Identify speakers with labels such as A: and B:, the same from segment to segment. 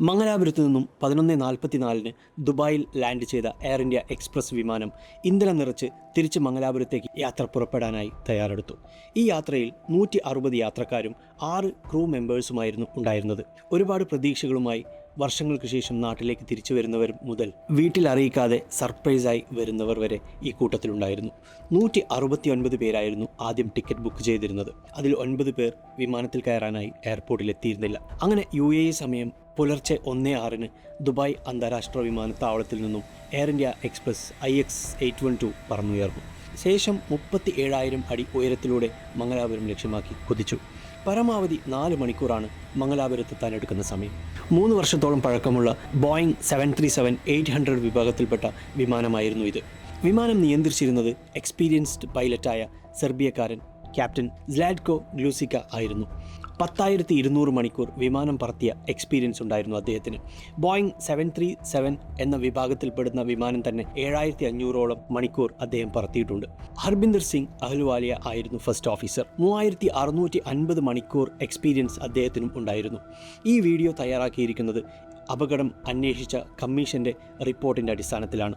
A: മംഗലാപുരത്ത് നിന്നും പതിനൊന്ന് നാൽപ്പത്തിനാലിന് ദുബായിൽ ലാൻഡ് ചെയ്ത എയർ ഇന്ത്യ എക്സ്പ്രസ് വിമാനം ഇന്ധനം നിറച്ച് തിരിച്ച് മംഗലാപുരത്തേക്ക് യാത്ര പുറപ്പെടാനായി തയ്യാറെടുത്തു. ഈ യാത്രയിൽ നൂറ്റി അറുപത് യാത്രക്കാരും ആറ് ക്രൂ മെമ്പേഴ്സുമായിരുന്നു ഉണ്ടായിരുന്നത്. ഒരുപാട് പ്രതീക്ഷകളുമായി വർഷങ്ങൾക്ക് ശേഷം നാട്ടിലേക്ക് തിരിച്ചു വരുന്നവർ മുതൽ വീട്ടിൽ അറിയിക്കാതെ സർപ്രൈസായി വരുന്നവർ വരെ ഈ കൂട്ടത്തിലുണ്ടായിരുന്നു. നൂറ്റി അറുപത്തി ഒൻപത് പേരായിരുന്നു ആദ്യം ടിക്കറ്റ് ബുക്ക് ചെയ്തിരുന്നത്. അതിൽ ഒൻപത് പേർ വിമാനത്തിൽ കയറാനായി എയർപോർട്ടിൽ എത്തിയിരുന്നില്ല അങ്ങനെ യു എ സമയം പുലർച്ചെ ഒന്ന് ആറിന് ദുബായ് അന്താരാഷ്ട്ര വിമാനത്താവളത്തിൽ നിന്നും air India express I X eight one two പറന്നുയർന്നു. ശേഷം മുപ്പത്തി ഏഴായിരം അടി ഉയരത്തിലൂടെ മംഗലാപുരം ലക്ഷ്യമാക്കി കുതിച്ചു. പരമാവധി നാല് മണിക്കൂറാണ് മംഗലാപുരത്തെത്താൻ എടുക്കുന്ന സമയം. മൂന്ന് വർഷത്തോളം പഴക്കമുള്ള Boeing seven three seven eight hundred വിഭാഗത്തിൽപ്പെട്ട വിമാനമായിരുന്നു ഇത്. വിമാനം നിയന്ത്രിച്ചിരുന്നത് എക്സ്പീരിയൻസ്ഡ് പൈലറ്റായ സെർബിയക്കാരൻ ക്യാപ്റ്റൻ സ്ലാഡ്കോ ഗ്ലൂസിക്ക ആയിരുന്നു. പത്തായിരത്തി ഇരുന്നൂറ് മണിക്കൂർ വിമാനം പറത്തിയ എക്സ്പീരിയൻസ് ഉണ്ടായിരുന്നു അദ്ദേഹത്തിന്. ബോയിങ് സെവൻ ത്രീ സെവൻ എന്ന വിഭാഗത്തിൽപ്പെടുന്ന വിമാനം തന്നെ ഏഴായിരത്തി അഞ്ഞൂറോളം മണിക്കൂർ അദ്ദേഹം പറത്തിയിട്ടുണ്ട്. ഹർബിന്ദർ സിംഗ് അഹ്ലുവാലിയ ആയിരുന്നു ഫസ്റ്റ് ഓഫീസർ മൂവായിരത്തി അറുന്നൂറ്റി അൻപത് മണിക്കൂർ എക്സ്പീരിയൻസ് അദ്ദേഹത്തിനും ഉണ്ടായിരുന്നു. ഈ വീഡിയോ തയ്യാറാക്കിയിരിക്കുന്നത് അപകടം അന്വേഷിച്ച കമ്മീഷന്റെ റിപ്പോർട്ടിന്റെ അടിസ്ഥാനത്തിലാണ്.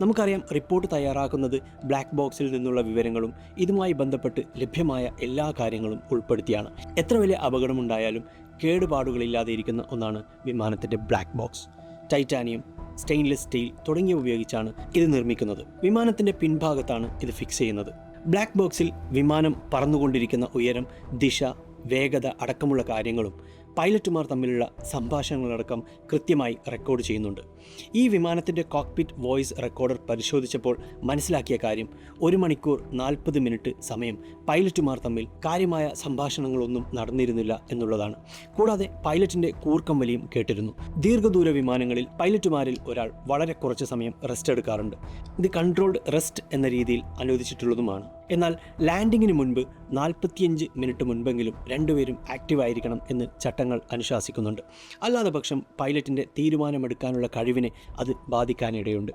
A: നമുക്കറിയാം റിപ്പോർട്ട് തയ്യാറാക്കുന്നത് ബ്ലാക്ക് ബോക്സിൽ നിന്നുള്ള വിവരങ്ങളും ഇതുമായി ബന്ധപ്പെട്ട് ലഭ്യമായ എല്ലാ കാര്യങ്ങളും ഉൾപ്പെടുത്തിയാണ്. എത്ര വലിയ അപകടമുണ്ടായാലും കേടുപാടുകളില്ലാതെ ഇരിക്കുന്ന ഒന്നാണ് വിമാനത്തിന്റെ black box. Titanium stainless steel തുടങ്ങിയവ ഉപയോഗിച്ചാണ് ഇത് നിർമ്മിക്കുന്നത്. വിമാനത്തിന്റെ പിൻഭാഗത്താണ് ഇത് ഫിക്സ് ചെയ്യുന്നത്. ബ്ലാക്ക് ബോക്സിൽ വിമാനം പറന്നുകൊണ്ടിരിക്കുന്ന ഉയരം ദിശ വേഗത അടക്കമുള്ള കാര്യങ്ങളും പൈലറ്റുമാർ തമ്മിലുള്ള സംഭാഷണങ്ങളടക്കം കൃത്യമായി റെക്കോർഡ് ചെയ്യുന്നുണ്ട്. ഈ വിമാനത്തിന്റെ കോക്ക്പിറ്റ് വോയിസ് റെക്കോർഡർ പരിശോധിച്ചപ്പോൾ മനസ്സിലാക്കിയ കാര്യം ഒരു മണിക്കൂർ നാൽപ്പത് മിനിറ്റ് സമയം പൈലറ്റുമാർ തമ്മിൽ കാര്യമായ സംഭാഷണങ്ങളൊന്നും നടന്നിരുന്നില്ല എന്നുള്ളതാണ്. കൂടാതെ പൈലറ്റിന്റെ കൂർക്കം വലിയും കേട്ടിരുന്നു. ദീർഘദൂര വിമാനങ്ങളിൽ പൈലറ്റുമാരിൽ ഒരാൾ വളരെ കുറച്ച് സമയം റെസ്റ്റ് എടുക്കാറുണ്ട്. ഇത് കൺട്രോൾഡ് റെസ്റ്റ് എന്ന രീതിയിൽ അനുവദിച്ചിട്ടുള്ളതുമാണ്. എന്നാൽ ലാൻഡിങ്ങിന് മുൻപ് നാൽപ്പത്തിയഞ്ച് മിനിറ്റ് മുൻപെങ്കിലും രണ്ടുപേരും ആക്റ്റീവ് ആയിരിക്കണം എന്ന് ചട്ടങ്ങൾ അനുശാസിക്കുന്നുണ്ട്. അല്ലാതെ പക്ഷം പൈലറ്റിന്റെ തീരുമാനമെടുക്കാനുള്ള കഴിവിനെ അത് ബാധിക്കാനിടയുണ്ട്.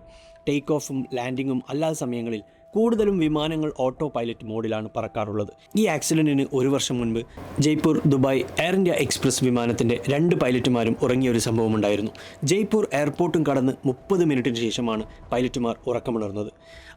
A: ടേക്ക് ഓഫും ലാൻഡിങ്ങും അല്ലാത്ത സമയങ്ങളിൽ കൂടുതലും വിമാനങ്ങൾ ഓട്ടോ പൈലറ്റ് മോഡിലാണ് പറക്കാറുള്ളത്. ഈ ആക്സിഡന്റിന് ഒരു വർഷം മുൻപ് Jaipur Dubai air India express വിമാനത്തിന്റെ രണ്ട് പൈലറ്റുമാരും ഉറങ്ങിയ ഒരു സംഭവം ഉണ്ടായിരുന്നു. ജയ്പൂർ എയർപോർട്ടും കടന്ന് മുപ്പത് മിനിറ്റിന് ശേഷമാണ് പൈലറ്റുമാർ ഉറക്കമുണർന്നത്.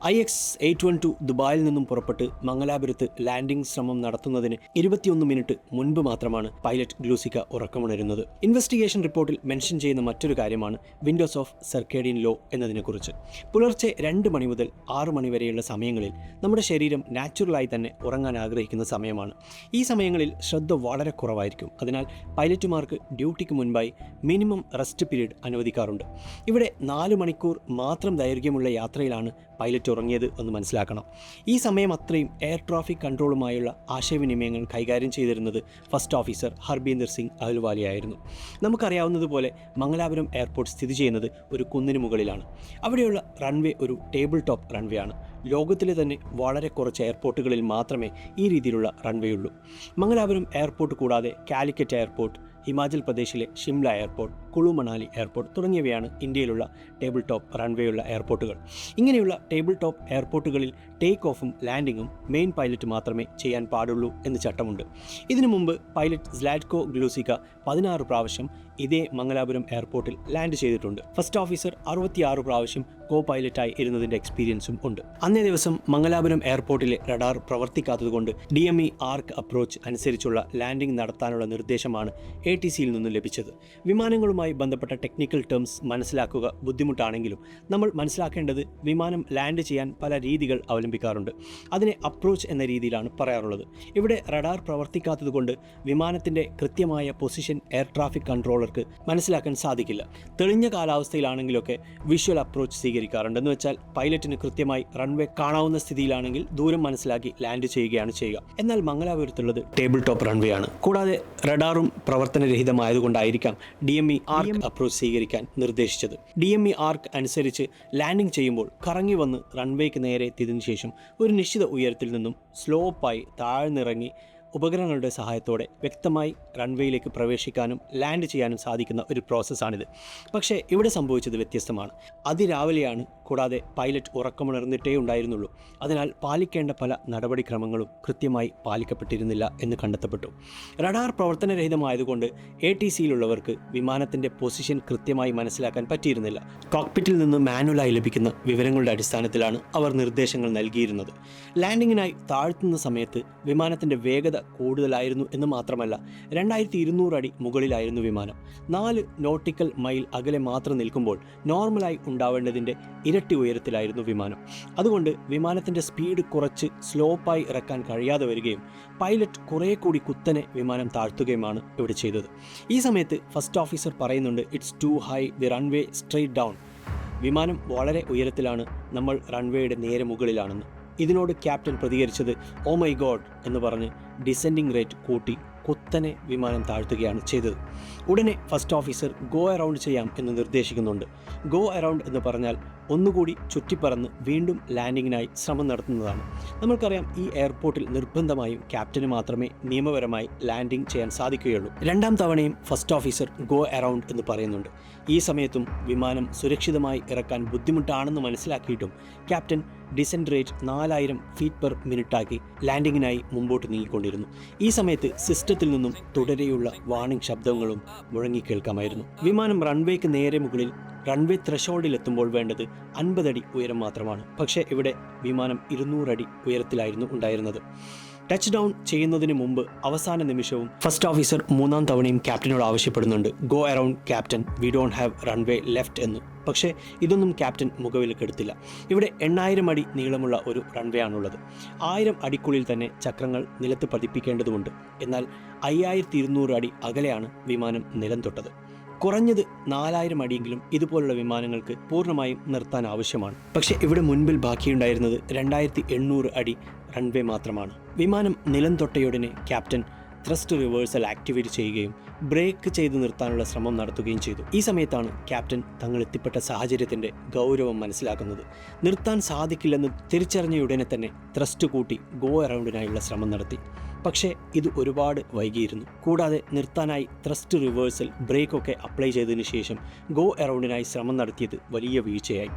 A: I X eight one two ദുബായിൽ നിന്നും പുറപ്പെട്ട് മംഗലാപുരത്ത് ലാൻഡിംഗ് ശ്രമം നടത്തുന്നതിന് ഇരുപത്തിയൊന്ന് മിനിറ്റ് മുൻപ് മാത്രമാണ് പൈലറ്റ് ഗ്ലൂസിക്ക ഉറക്കമുണരുന്നത്. ഇൻവെസ്റ്റിഗേഷൻ റിപ്പോർട്ടിൽ മെൻഷൻ ചെയ്യുന്ന മറ്റൊരു കാര്യമാണ് വിൻഡോസ് ഓഫ് സർക്കേഡിയൻ ലോ എന്നതിനെക്കുറിച്ച്. പുലർച്ചെ രണ്ട് മണി മുതൽ ആറ് മണി വരെയുള്ള സമയങ്ങളിൽ നമ്മുടെ ശരീരം നാച്ചുറലായി തന്നെ ഉറങ്ങാൻ ആഗ്രഹിക്കുന്ന സമയമാണ്. ഈ സമയങ്ങളിൽ ശ്രദ്ധ വളരെ കുറവായിരിക്കും. അതിനാൽ പൈലറ്റുമാർക്ക് ഡ്യൂട്ടിക്ക് മുൻപായി മിനിമം റെസ്റ്റ് പീരീഡ് അനുവദിക്കാറുണ്ട്. ഇവിടെ നാല് മണിക്കൂർ മാത്രം ദൈർഘ്യമുള്ള യാത്രയിലാണ് പൈലറ്റ് ഉറങ്ങിയത് എന്ന് മനസ്സിലാക്കണം. ഈ സമയം അത്രയും എയർ ട്രാഫിക് കൺട്രോളുമായുള്ള ആശയവിനിമയങ്ങൾ കൈകാര്യം ചെയ്തിരുന്നത് ഫസ്റ്റ് ഓഫീസർ ഹർബീന്ദർ സിംഗ് അഹ്ലുവാലിയായിരുന്നു നമുക്കറിയാവുന്നതുപോലെ മംഗലാപുരം എയർപോർട്ട് സ്ഥിതി ചെയ്യുന്നത് ഒരു കുന്നിന് മുകളിലാണ്. അവിടെയുള്ള റൺവേ ഒരു ടേബിൾ ടോപ്പ് റൺവേ ആണ്. ലോകത്തിലെ തന്നെ വളരെ കുറച്ച് എയർപോർട്ടുകളിൽ മാത്രമേ ഈ രീതിയിലുള്ള റൺവേ ഉള്ളൂ. മംഗലാപുരം എയർപോർട്ട് കൂടാതെ കാലിക്കറ്റ് എയർപോർട്ട് ഹിമാചൽ പ്രദേശിലെ ഷിംല എയർപോർട്ട് കുളു മണാലി എയർപോർട്ട് തുടങ്ങിയവയാണ് ഇന്ത്യയിലുള്ള ടേബിൾ ടോപ്പ് റൺവേ ഉള്ള എയർപോർട്ടുകൾ. ഇങ്ങനെയുള്ള ടേബിൾ ടോപ്പ് എയർപോർട്ടുകളിൽ ടേക്ക് ഓഫും ലാൻഡിങ്ങും മെയിൻ പൈലറ്റ് മാത്രമേ ചെയ്യാൻ പാടുള്ളൂ എന്ന് ചട്ടമുണ്ട്. ഇതിനു മുമ്പ് പൈലറ്റ് സ്ലാഡ്കോ ഗ്ലൂസിക പതിനാറ് പ്രാവശ്യം ഇതേ മംഗലാപുരം എയർപോർട്ടിൽ ലാൻഡ് ചെയ്തിട്ടുണ്ട്. ഫസ്റ്റ് ഓഫീസർ അറുപത്തിയാറ് പ്രാവശ്യം കോ പൈലറ്റായി ഇരുന്നതിന്റെ എക്സ്പീരിയൻസും ഉണ്ട്. അന്നേ ദിവസം മംഗലാപുരം എയർപോർട്ടിലെ radar പ്രവർത്തിക്കാത്തതുകൊണ്ട് D M E arc approach അനുസരിച്ചുള്ള ലാൻഡിംഗ് നടത്താനുള്ള നിർദ്ദേശമാണ് എ ടി സിയിൽ നിന്ന് ലഭിച്ചത്. വിമാനങ്ങളുമായി ബന്ധപ്പെട്ട ടെക്നിക്കൽ ടേംസ് മനസ്സിലാക്കുക ബുദ്ധിമുട്ടാണെങ്കിലും നമ്മൾ മനസ്സിലാക്കേണ്ടത് വിമാനം ലാൻഡ് ചെയ്യാൻ പല രീതികൾ അവലംബിക്കാറുണ്ട്. അതിനെ അപ്രോച്ച് എന്ന രീതിയിലാണ് പറയാറുള്ളത്. ഇവിടെ റഡാർ പ്രവർത്തിക്കാത്തതുകൊണ്ട് വിമാനത്തിന്റെ കൃത്യമായ പൊസിഷൻ എയർ ട്രാഫിക് കൺട്രോളർക്ക് മനസ്സിലാക്കാൻ സാധിക്കില്ല. തെളിഞ്ഞ കാലാവസ്ഥയിലാണെങ്കിലൊക്കെ വിഷ്വൽ അപ്രോച്ച് സ്വീകരിക്കാറുണ്ട് എന്ന് വെച്ചാൽ പൈലറ്റിന് കൃത്യമായി റൺവേ കാണാവുന്ന സ്ഥിതിയിലാണെങ്കിൽ ദൂരം മനസ്സിലാക്കി ലാൻഡ് ചെയ്യുകയാണ് ചെയ്യുക. എന്നാൽ മംഗലാപുരത്തുള്ളത് ടേബിൾ ടോപ്പ് റൺവേ ആണ്. കൂടാതെ റഡാറും പ്രവർത്തനരഹിതമായതുകൊണ്ടായിരിക്കാം D M E arc approach സ്വീകരിക്കാൻ നിർദ്ദേശിച്ചത്. ഡി എം ഇ ആർക്ക് അനുസരിച്ച് ലാൻഡിംഗ് ചെയ്യുമ്പോൾ കറങ്ങി വന്ന് റൺവേക്ക് നേരെ എത്തിയതിനു ശേഷം ഒരു നിശ്ചിത ഉയരത്തിൽ നിന്നും സ്ലോപ്പായി താഴ്ന്നിറങ്ങി ഉപകരണങ്ങളുടെ സഹായത്തോടെ വ്യക്തമായി റൺവേയിലേക്ക് പ്രവേശിക്കാനും ലാൻഡ് ചെയ്യാനും സാധിക്കുന്ന ഒരു പ്രോസസ്സാണിത് പക്ഷേ ഇവിടെ സംഭവിച്ചത് വ്യത്യസ്തമാണ്. അതിരാവിലെയാണ് കൂടാതെ പൈലറ്റ് ഉറക്കമുണർന്നിട്ടേ ഉണ്ടായിരുന്നുള്ളൂ. അതിനാൽ പാലിക്കേണ്ട പല നടപടിക്രമങ്ങളും കൃത്യമായി പാലിക്കപ്പെട്ടിരുന്നില്ല എന്ന് കണ്ടെത്തപ്പെട്ടു. റഡാർ പ്രവർത്തനരഹിതമായതുകൊണ്ട് എ ടി സിയിലുള്ളവർക്ക് വിമാനത്തിന്റെ പൊസിഷൻ കൃത്യമായി മനസ്സിലാക്കാൻ പറ്റിയിരുന്നില്ല. കോക്പിറ്റിൽ നിന്ന് മാനുവലായി ലഭിക്കുന്ന വിവരങ്ങളുടെ അടിസ്ഥാനത്തിലാണ് അവർ നിർദ്ദേശങ്ങൾ നൽകിയിരുന്നത്. ലാൻഡിങ്ങിനായി താഴ്ത്തുന്ന സമയത്ത് വിമാനത്തിന്റെ വേഗത കൂടുതലായിരുന്നു എന്ന് മാത്രമല്ല രണ്ടായിരത്തി ഇരുന്നൂറ് അടി മുകളിലായിരുന്നു വിമാനം. നാല് നോട്ടിക്കൽ മൈൽ അകലെ മാത്രം നിൽക്കുമ്പോൾ നോർമലായി ഉണ്ടാവേണ്ടതിന്റെ ഇരട്ടി ഉയരത്തിലായിരുന്നു വിമാനം. അതുകൊണ്ട് വിമാനത്തിന്റെ സ്പീഡ് കുറച്ച് സ്ലോപ്പായി ഇറക്കാൻ കഴിയാതെ വരികയും പൈലറ്റ് കുറേ കൂടി കുത്തനെ വിമാനം താഴ്ത്തുകയുമാണ് ഇവിടെ ചെയ്തത്. ഈ സമയത്ത് ഫസ്റ്റ് ഓഫീസർ പറയുന്നുണ്ട് it's too high the runway straight down വിമാനം വളരെ ഉയരത്തിലാണ്. നമ്മൾ റൺവേയുടെ നേരെ മുകളിലാണെന്ന്. ഇതിനോട് ക്യാപ്റ്റൻ പ്രതികരിച്ചത് ഓ മൈ ഗോഡ് എന്ന് പറഞ്ഞ് ഡിസെൻഡിങ് റേറ്റ് കൂട്ടി കുത്തനെ വിമാനം താഴ്ത്തുകയാണ് ചെയ്തത്. ഉടനെ ഫസ്റ്റ് ഓഫീസർ ഗോ അറൗണ്ട് ചെയ്യാം എന്ന് നിർദ്ദേശിക്കുന്നുണ്ട്. ഗോ അറൗണ്ട് എന്ന് പറഞ്ഞാൽ ഒന്നുകൂടി ചുറ്റിപ്പറന്ന് വീണ്ടും ലാൻഡിങ്ങിനായി ശ്രമം നടത്തുന്നതാണ്. നമ്മൾക്കറിയാം ഈ എയർപോർട്ടിൽ നിർബന്ധമായും ക്യാപ്റ്റന് മാത്രമേ നിയമപരമായി ലാൻഡിംഗ് ചെയ്യാൻ സാധിക്കുകയുള്ളൂ. രണ്ടാം തവണയും ഫസ്റ്റ് ഓഫീസർ ഗോ അറൗണ്ട് എന്ന് പറയുന്നുണ്ട്. ഈ സമയത്തും വിമാനം സുരക്ഷിതമായി ഇറക്കാൻ ബുദ്ധിമുട്ടാണെന്ന് മനസ്സിലാക്കിയിട്ടും ക്യാപ്റ്റൻ ഡിസെൻഡ് റേറ്റ് നാലായിരം ഫീറ്റ് പെർ മിനിറ്റാക്കി ലാൻഡിങ്ങിനായി മുമ്പോട്ട് നീങ്ങിക്കൊണ്ടിരുന്നു. ഈ സമയത്ത് സിസ്റ്റത്തിൽ നിന്നും തുടരെയുള്ള വാണിംഗ് ശബ്ദങ്ങളും മുഴങ്ങിക്കേൾക്കാമായിരുന്നു വിമാനം റൺവേക്ക് നേരെ മുകളിൽ റൺവേ ത്രഷോൾഡിൽ എത്തുമ്പോൾ വേണ്ടത് അൻപതടി ഉയരം മാത്രമാണ്. പക്ഷേ ഇവിടെ വിമാനം ഇരുന്നൂറടി ഉയരത്തിലായിരുന്നു ഉണ്ടായിരുന്നത്. ടച്ച് ഡൗൺ ചെയ്യുന്നതിന് മുമ്പ് അവസാന നിമിഷവും ഫസ്റ്റ് ഓഫീസർ മൂന്നാം തവണയും ക്യാപ്റ്റനോട് ആവശ്യപ്പെടുന്നുണ്ട്. Go around captain we don't have runway left എന്ന്. പക്ഷേ ഇതൊന്നും ക്യാപ്റ്റൻ മുഖവിലക്കെടുത്തില്ല ഇവിടെ എണ്ണായിരം അടി നീളമുള്ള ഒരു റൺവേ ആണുള്ളത്. ആയിരം അടിക്കുള്ളിൽ തന്നെ ചക്രങ്ങൾ നിലത്ത് പതിപ്പിക്കേണ്ടതുണ്ട്. എന്നാൽ അയ്യായിരത്തി ഇരുന്നൂറ് അടി അകലെയാണ് വിമാനം നിലം തൊട്ടത്. കുറഞ്ഞത് നാലായിരം അടിയെങ്കിലും ഇതുപോലുള്ള വിമാനങ്ങൾക്ക് പൂർണമായും നിർത്താൻ ആവശ്യമാണ്. പക്ഷേ ഇവിടെ മുൻപിൽ ബാക്കിയുണ്ടായിരുന്നത് രണ്ടായിരത്തി എണ്ണൂറ് അടി റൺവേ മാത്രമാണ്. വിമാനം നിലം തൊട്ടയുടനെ ക്യാപ്റ്റൻ ത്രസ്റ്റ് റിവേഴ്സൽ ആക്ടിവേറ്റ് ചെയ്യുകയും ബ്രേക്ക് ചെയ്ത് നിർത്താനുള്ള ശ്രമം നടത്തുകയും ചെയ്തു. ഈ സമയത്താണ് ക്യാപ്റ്റൻ തങ്ങൾ എത്തിപ്പെട്ട സാഹചര്യത്തിന്റെ ഗൗരവം മനസ്സിലാക്കുന്നത്. നിർത്താൻ സാധിക്കില്ലെന്ന് തിരിച്ചറിഞ്ഞയുടനെ തന്നെ ത്രസ്റ്റ് കൂട്ടി ഗോ അറൗണ്ടിനായുള്ള ശ്രമം നടത്തി. പക്ഷേ ഇത് ഒരുപാട് വൈകിയിരുന്നു. കൂടാതെ നിർത്താനായി ത്രസ്റ്റ് റിവേഴ്സൽ ബ്രേക്ക് ഒക്കെ അപ്ലൈ ചെയ്തതിന് ശേഷം ഗോ എറൗണ്ടിനായി ശ്രമം നടത്തിയത് വലിയ വീഴ്ചയായി.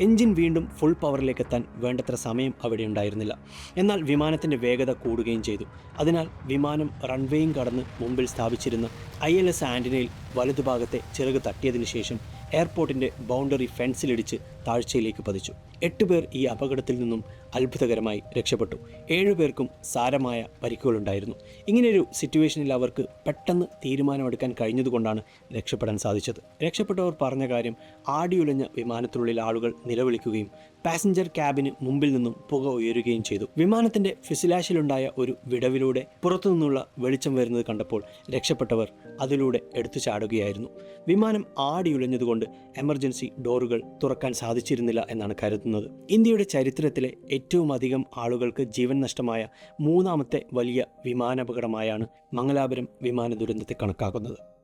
A: എഞ്ചിൻ വീണ്ടും ഫുൾ പവറിലേക്ക് എത്താൻ വേണ്ടത്ര സമയം അവിടെ ഉണ്ടായിരുന്നില്ല. എന്നാൽ വിമാനത്തിന്റെ വേഗത കൂടുകയും ചെയ്തു. അതിനാൽ വിമാനം റൺവേയും കടന്ന് മുമ്പിൽ സ്ഥാപിച്ചിരുന്ന ഐ എൽ എസ് ആന്റിനയിൽ വലതുഭാഗത്തെ ചിറക് തട്ടിയതിനു ശേഷം എയർപോർട്ടിന്റെ ബൗണ്ടറി ഫെൻസിലിടിച്ച് താഴ്ചയിലേക്ക് പതിച്ചു. എട്ട് പേർ ഈ അപകടത്തിൽ നിന്നും അത്ഭുതകരമായി രക്ഷപ്പെട്ടു. ഏഴു പേർക്കും സാരമായ പരിക്കുകളുണ്ടായിരുന്നു. ഇങ്ങനെയൊരു സിറ്റുവേഷനിൽ അവർക്ക് പെട്ടെന്ന് തീരുമാനമെടുക്കാൻ കഴിഞ്ഞതുകൊണ്ടാണ് രക്ഷപ്പെടാൻ സാധിച്ചത്. രക്ഷപ്പെട്ടവർ പറഞ്ഞ കാര്യം ആടിയുലഞ്ഞ വിമാനത്തിനുള്ളിൽ ആളുകൾ നിലവിളിക്കുകയും പാസഞ്ചർ ക്യാബിന് മുമ്പിൽ നിന്നും പുക ഉയരുകയും ചെയ്തു. വിമാനത്തിന്റെ ഫിസിലാഷിലുണ്ടായ ഒരു വിടവിലൂടെ പുറത്തുനിന്നുള്ള വെളിച്ചം വരുന്നത് കണ്ടപ്പോൾ രക്ഷപ്പെട്ടവർ അതിലൂടെ എടുത്തു ചാടുകയായിരുന്നു. വിമാനം ആടിയുലഞ്ഞതുകൊണ്ട് എമർജൻസി ഡോറുകൾ തുറക്കാൻ സാധിച്ചിരുന്നില്ല എന്നാണ് കരുതുന്നത്. ഇന്ത്യയുടെ ചരിത്രത്തിലെ ഏറ്റവും അധികം ആളുകൾക്ക് ജീവൻ നഷ്ടമായ മൂന്നാമത്തെ വലിയ വിമാനാപകടമായാണ് മംഗലാപുരം വിമാന ദുരന്തത്തെ കണക്കാക്കുന്നത്.